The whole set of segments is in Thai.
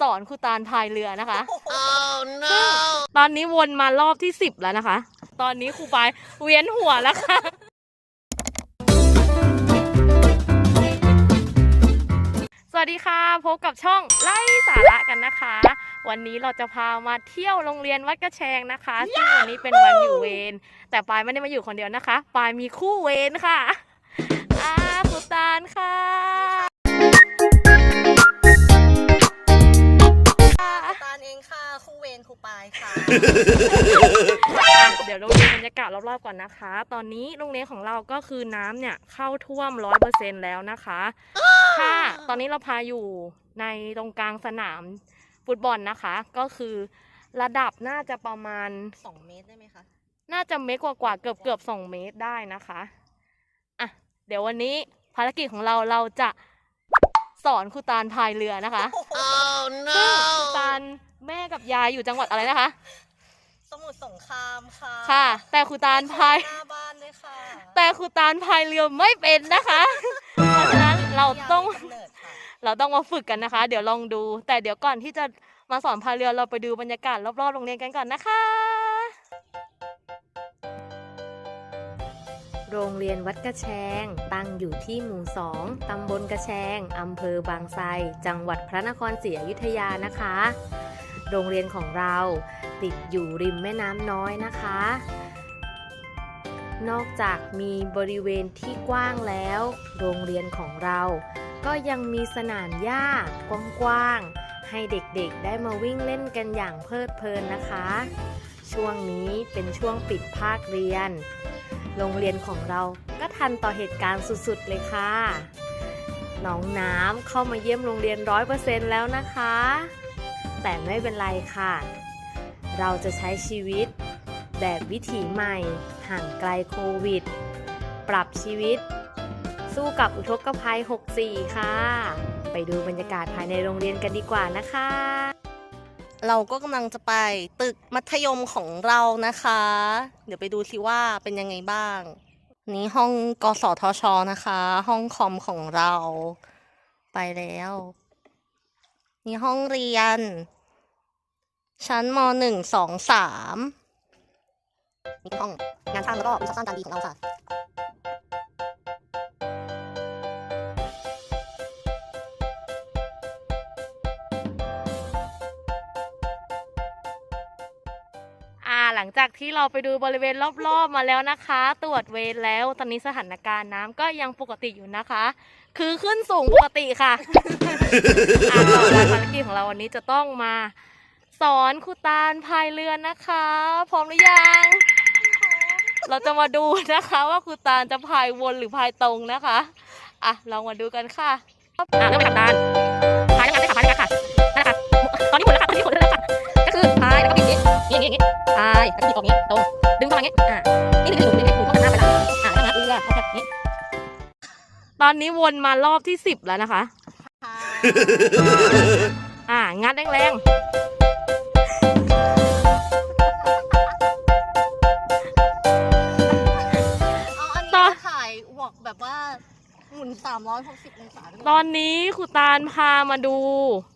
สอนครูตาลพายเรือนะคะซึ่งตอนนี้วนมารอบที่สิบแล้วนะคะ ตอนนี้ครูปายเวียนหัวแล้วค่ะ สวัสดีค่ะ พบกับช่องไล่สาระกันนะคะ วันนี้เราจะพามาเที่ยวโรงเรียนวัดกระแชงนะคะ ซึ่งวันนี้เป็นวันอยู่เวรแต่ปายไม่ได้มาอยู่คนเดียวนะคะ ปายมีคู่เวรค่ะ ยวเราดูบรรยากาศรอบๆก่อนนะคะ ตอนนี้โรงเรียนของเราก็คือน้ำเนี่ยเข้าท่วมร้อยเปอร์เซ็นแล้วนะคะค่ะตอนนี้เราพาอยู่ในตรงกลางสนามฟุตบอลนะคะ ก็คือระดับน่าจะประมาณ2เมตรได้ไหมคะ น่าจะเมตรกว่าๆเกือบเกือบสองเมตรได้นะคะอะเดี๋ยววันนี้ภารกิจของเราเราจะสอนครูตาลพายเรือนะคะซึ่งครูตาลแม่กับยายอยู่จังหวัดอะไรนะคะ สมุทรสงครามค่ะค่ะ แต่ครูตาลพาย หน้าบ้านด้วยค่ะแต่ครูตาลพายเรือไม่เป็นนะคะ เพราะฉะนั้นเราต้อง ยายมีกำเนิดค่ะเราต้องมาฝึกกันนะคะ เดี๋ยวลองดู แต่เดี๋ยวก่อนที่จะมาสอนพายเรือเราไปดูบรรยากาศรอบๆโรงเรียนกันก่อนนะคะ โรงเรียนวัดกระแชง ตั้งอยู่ที่หมู่สองตำบลกระแชง อำเภอบางไทรจังหวัดพระนครศรีอยุธยานะคะ โรงเรียนของเรา ติดอยู่ริมแม่น้ำน้อยนะคะ นอกจากมีบริเวณที่กว้างแล้ว โรงเรียนของเรา ก็ยังมีสนามหญ้ากว้างๆ ให้เด็กๆได้มาวิ่งเล่นกันอย่างเพลิดเพลินนะคะ ช่วงนี้เป็นช่วงปิดภาคเรียน โรงเรียนของเราก็ทันต่อเหตุการณ์สุดๆ เลยค่ะน้องน้ำเข้ามาเยี่ยมโรงเรียนร้อยเปอร์เซ็นต์แล้วนะคะ แต่ไม่เป็นไรค่ะ เราจะใช้ชีวิต แบบวิถีใหม่ ห่างไกลโควิด ปรับชีวิต สู้กับอุทกภัย 64 ค่ะ ไปดูบรรยากาศภายในโรงเรียนกันดีกว่านะคะ เราก็กำลังจะไปตึกมัธยมของเรานะคะ เดี๋ยวไปดูสิว่าเป็นยังไงบ้าง นี่ห้องกสทช นะคะ ห้องคอมของเรา ไปแล้ว นี่ห้องเรียน ชั้นมหนึ่งสองสามนี่ห้องงานช่างแล้วก็วิชาช่างการดีของเราค่ะอ่าหลังจากที่เราไปดูบริเวณรอบๆมาแล้วนะคะ ตรวจเวรแล้ว ตอนนี้สถานการณ์น้ำก็ยังปกติอยู่นะคะ คือขึ้นสูงปกติค่ะอ่าต่อไปภารกิจของเราวันนี้จะต้องมา สอนครูตาลพายเรือนะคะ พร้อมหรือยัง เราจะมาดูนะคะ ว่าครูตาลจะพายวนหรือพายตรงนะคะอะลองมาดูกันค่ะอะเริ่มไปทำตาลพายยังไงได้ค่ะพายยังไงค่ะนั่นแหละค่ะตอนนี้หมุนแล้วค่ะตอนนี้หมุนแล้วค่ะก็คือพายแล้วก็บิดอย่างนี้อย่างนี้อย่างนี้พายแล้วก็บีบออกนี้ตรงดึงเข้ามาอย่างนี้อ่านี่ดึงดึงดึงดึงดึงเข้ากันหน้าไปละอ่าแล้วงัดเรือเข้าแบบนี้ตอนนี้วนมารอบที่สิบแล้วนะคะ อ่า งัดแรงๆ 360องศาได้ไหมตอนนี้ครูตาลพามาดู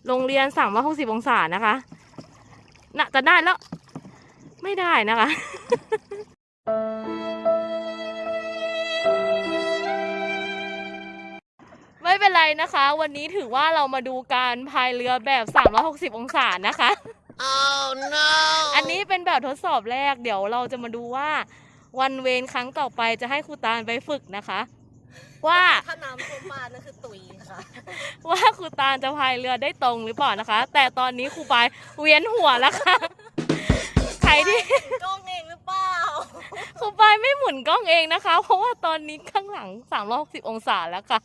โรงเรียนสามร้อยหกสิบองศานะคะน่ะจะได้แล้ว ไม่ได้นะคะ ไม่เป็นไรนะคะ วันนี้ถือว่าเรามาดูการพายเรือแบบ 360 องศานะคะ Oh no อันนี้เป็นแบบทดสอบแรก เดี๋ยวเราจะมาดูว่า วันเวรครั้งต่อไปจะให้ครูตาลไปฝึกนะคะ ว่าถ้าน้ำท่วมบ้านนั่นคือตุยค่ะ ว่าครูตาลจะพายเรือได้ตรงหรือเปล่านะคะ แต่ตอนนี้ครูปายเวียนหัวแล้วค่ะ ใครที่กล้องเองหรือเปล่าครูปายไม่หมุนกล้องเองนะคะ เพราะว่าตอนนี้ข้างหลัง 360 องศาแล้วค่ะ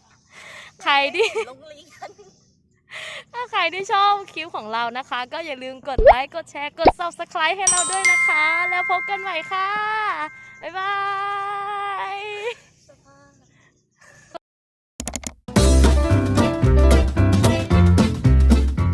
ใครที่โรงเรียนถ้าใครที่ชอบคลิปของเรานะคะ ก็อย่าลืมกดไลค์ กดแชร์ กด subscribe ให้เราด้วยนะคะ แล้วพบกันใหม่ค่ะ บ๊ายบาย